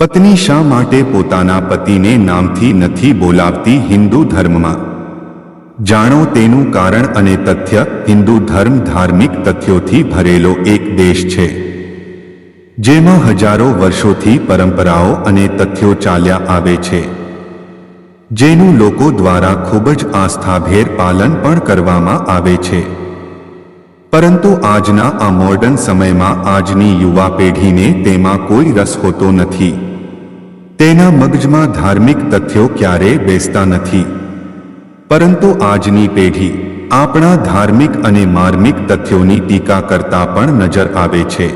પત્ની શા માટે પોતાના પતિને નામથી નથી બોલાવતી હિન્દુ ધર્મમાં? જાણો તેનું કારણ અને તથ્ય. હિન્દુ ધર્મ ધાર્મિક તથ્યોથી ભરેલો એક દેશ છે. જેમાં હજારો વર્ષોથી પરંપરાઓ અને તથ્યો ચાલ્યા આવે છે. જેનું લોકો દ્વારા ખૂબ જ આસ્થાભેર પાલન પણ કરવામાં આવે છે. પરંતુ આજના આ મોર્ડન સમયમાં આજની યુવા પેઢીને તેમાં કોઈ રસ હોતો નથી. તેના મગજમાં ધાર્મિક તથ્યો ક્યારેય બેસતા નથી. પરંતુ આજની પેઢી આપણા ધાર્મિક અને માર્મિક તથ્યોની ટીકા કરતા પણ નજર આવે છે.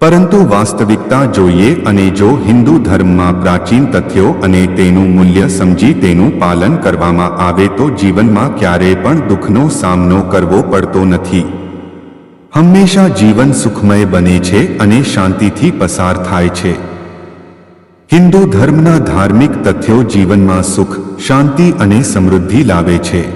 પરંતુ વાસ્તવિકતા જોઈએ અને જો હિન્દુ ધર્મમાં પ્રાચીન તથ્યો અને તેનું મૂલ્ય સમજી તેનું પાલન કરવામાં આવે તો જીવનમાં ક્યારેય પણ દુઃખનો સામનો કરવો પડતો નથી. હંમેશા જીવન સુખમય બને છે અને શાંતિથી પસાર થાય છે. હિન્દુ ધર્મના ધાર્મિક તથ્યો જીવનમાં સુખ, શાંતિ અને સમૃદ્ધિ લાવે છે.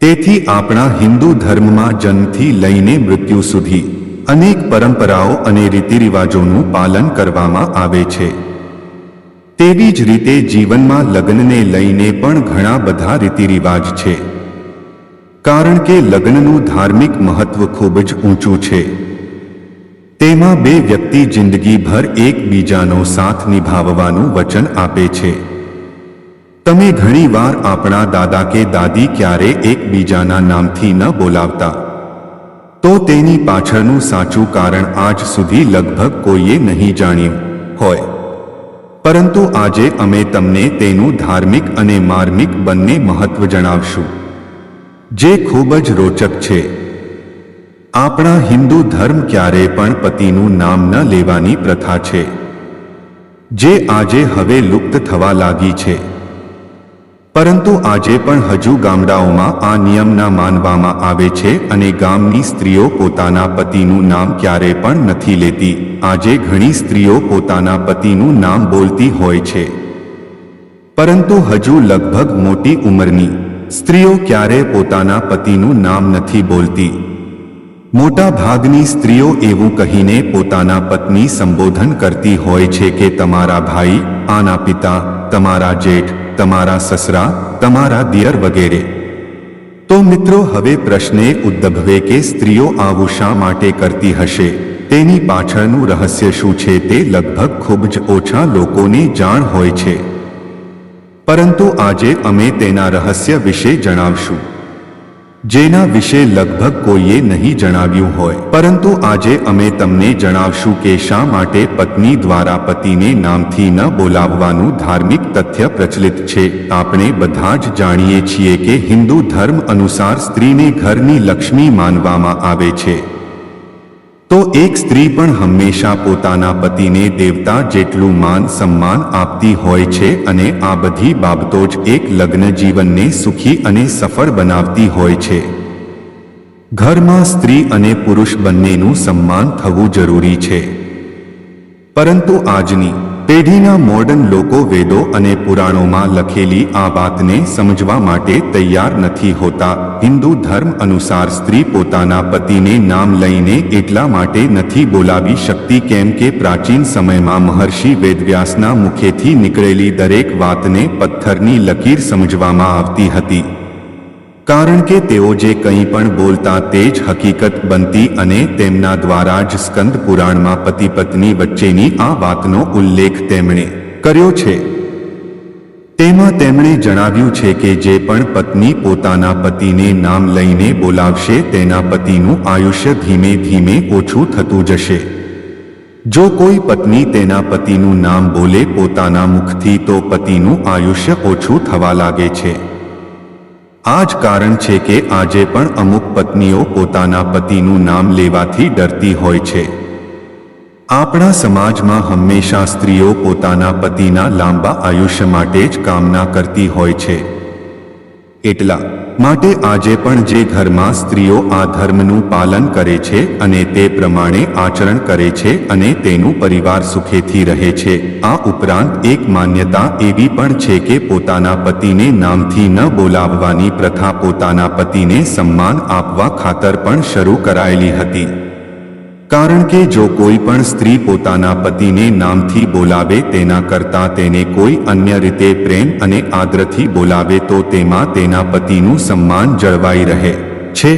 તેથી આપણા હિન્દુ ધર્મમાં જન્મથી લઈને મૃત્યુ સુધી અનેક પરંપરાઓ અને રીતિરિવાજોનું પાલન કરવામાં આવે છે. તેવી જ રીતે જીવનમાં લગ્નને લઈને પણ ઘણા બધા રીતિરિવાજ છે. કારણ કે લગ્નનું ધાર્મિક મહત્વ ખૂબ જ ઊંચું છે. તેમાં બે વ્યક્તિ જિંદગીભર એકબીજાનો સાથ નિભાવવાનું વચન આપે છે. તમે ઘણીવાર આપણા દાદા કે દાદી ક્યારે એકબીજાના નામથી ન બોલાવતા. તો તેની પાછળનું સાચું કારણ આજ સુધી લગભગ કોઈએ નહીં જાણ્યું હોય. પરંતુ આજે અમે તમને તેનું ધાર્મિક અને માર્મિક બંને મહત્વ જણાવશું. જે ખૂબ જ રોચક છે. આપણા હિન્દુ ધર્મ ક્યારે પણ પતિનું નામ ન લેવાની પ્રથા છે. જે આજે હવે લુપ્ત થવા લાગી છે. પરંતુ આજે પણ હજુ ગામડાઓમાં આ નિયમના માનવામાં આવે છે અને ગામની સ્ત્રીઓ પોતાના પતિનું નામ ક્યારે પણ નથી લેતી. આજે ઘણી સ્ત્રીઓ પોતાના પતિનું નામ બોલતી હોય છે. પરંતુ હજુ લગભગ મોટી ઉંમરની સ્ત્રીઓ ક્યારે પોતાના પતિનું નામ નથી બોલતી. મોટા ભાગની સ્ત્રીઓ એવું કહીને પોતાના પત્ની સંબોધન કરતી હોય છે કે તમારા ભાઈ, આના પિતા, તમારા જેઠ, તમારા સસરા, તમારા દિયર વગેરે. તો મિત્રો, હવે પ્રશ્ને ઉદ્દભવે કે સ્ત્રીઓ આવું શા માટે કરતી હશે? તેની પાછળનું રહસ્ય શું છે તે લગભગ ખૂબ જ ઓછા લોકોને જાણ હોય છે. પરંતુ આજે અમે તેના રહસ્ય વિશે જણાવશું. જેના વિશે લગભગ કોઈએ નહીં જણાવ્યું હોય. પરંતુ આજે અમે તમને જણાવશું કે શા માટે પત્ની દ્વારા પતિને નામથી ન બોલાવવાનું ધાર્મિક તથ્ય પ્રચલિત છે. આપણે બધા જ જાણીએ છીએ કે હિન્દુ ધર્મ અનુસાર સ્ત્રીને ઘરની લક્ષ્મી માનવામાં આવે છે. તો એક સ્ત્રી પણ હંમેશા પોતાના પતિને દેવતા જેટલું માન સન્માન આપતી હોય છે અને આ બધી બાબતો જ એક લગ્ન જીવનને સુખી અને સફળ બનાવતી હોય છે. ઘરમાં સ્ત્રી અને પુરુષ બંનેનું સન્માન થવું જરૂરી છે. પરંતુ આજની પેઢીના મોડર્ન લોકો વેદો અને પુરાણોમાં લખેલી આ વાતને સમજવા માટે તૈયાર નથી હોતા. હિન્દુ ધર્મ અનુસાર સ્ત્રી પોતાના પતિને નામ લઈને એટલા માટે નથી બોલાવી શકતી કેમ કે પ્રાચીન સમયમાં મહર્ષિ વેદવ્યાસના મુખેથી નીકળેલી દરેક વાતને પથ્થરની લકીર સમજવામાં આવતી હતી. કારણ કે તેઓ જે કંઈ પણ બોલતા તે જ હકીકત બનતી અને તેમના દ્વારા જ સ્કંદ પુરાણમાં પતિ પત્ની વચ્ચેની આ વાતનો ઉલ્લેખ તેમણે કર્યો છે. તેમાં તેમણે જણાવ્યું છે કે જે પણ પત્ની પોતાના પતિને નામ લઈને બોલાવશે તેના પતિનું આયુષ્ય ધીમે ધીમે ઓછું થતું જશે. જો કોઈ પત્ની તેના પતિનું નામ બોલે પોતાના મુખથી તો પતિનું આયુષ્ય ઓછું થવા લાગે છે. આ જ કારણ છે કે આજે પણ અમુક પત્નીઓ પોતાના પતિનું નામ લેવાથી ડરતી હોય છે. આપણા સમાજમાં હંમેશા સ્ત્રીઓ પોતાના પતિના લાંબા આયુષ્ય માટે જ કામના કરતી હોય છે. એટલા. માટે આજે પણ જે ઘરમાં સ્ત્રીઓ આ ધર્મનું પાલન કરે છે અને તે પ્રમાણે આચરણ કરે છે અને તેનું પરિવાર સુખેથી રહે છે, આ ઉપરાંત એક માન્યતા એવી પણ છે કે પોતાના પતિને નામથી ન બોલાવવાની પ્રથા પોતાના પતિને સન્માન આપવા ખાતર પણ શરૂ કરાયેલી હતી. કારણ કે જો કોઈ પણ સ્ત્રી પોતાના પતિને નામથી બોલાવે તેના કરતાં તેને કોઈ અન્ય રીતે પ્રેમ અને આદરથી બોલાવે તો તેમાં તેના પતિનું સન્માન જળવાઈ રહે. છે.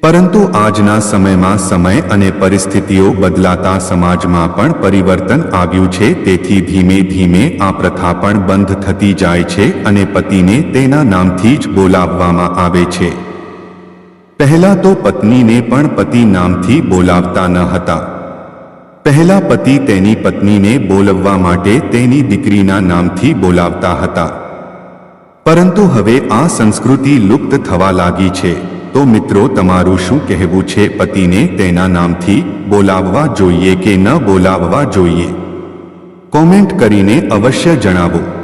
પરંતુ આજના સમયમાં સમય અને પરિસ્થિતિઓ બદલાતા સમાજમાં પણ પરિવર્તન આવ્યું છે, તેથી ધીમે ધીમે આ પ્રથા પણ બંધ થતી જાય છે અને પતિને તેના નામથી જ બોલાવવામાં આવે છે. પહેલા તો પત્નીને પણ પતિ નામથી બોલાવતા ન હતા. પહેલા પતિ તેની પત્નીને બોલવવા માટે તેની દીકરીના નામથી બોલાવતા હતા. પરંતુ હવે આ સંસ્કૃતિ લુપ્ત થવા લાગી છે. તો મિત્રો, તમારું શું કહેવું છે પતિને તેના નામથી બોલાવવા જોઈએ કે ન બોલાવવા જોઈએ? કોમેન્ટ કરીને અવશ્ય જણાવો.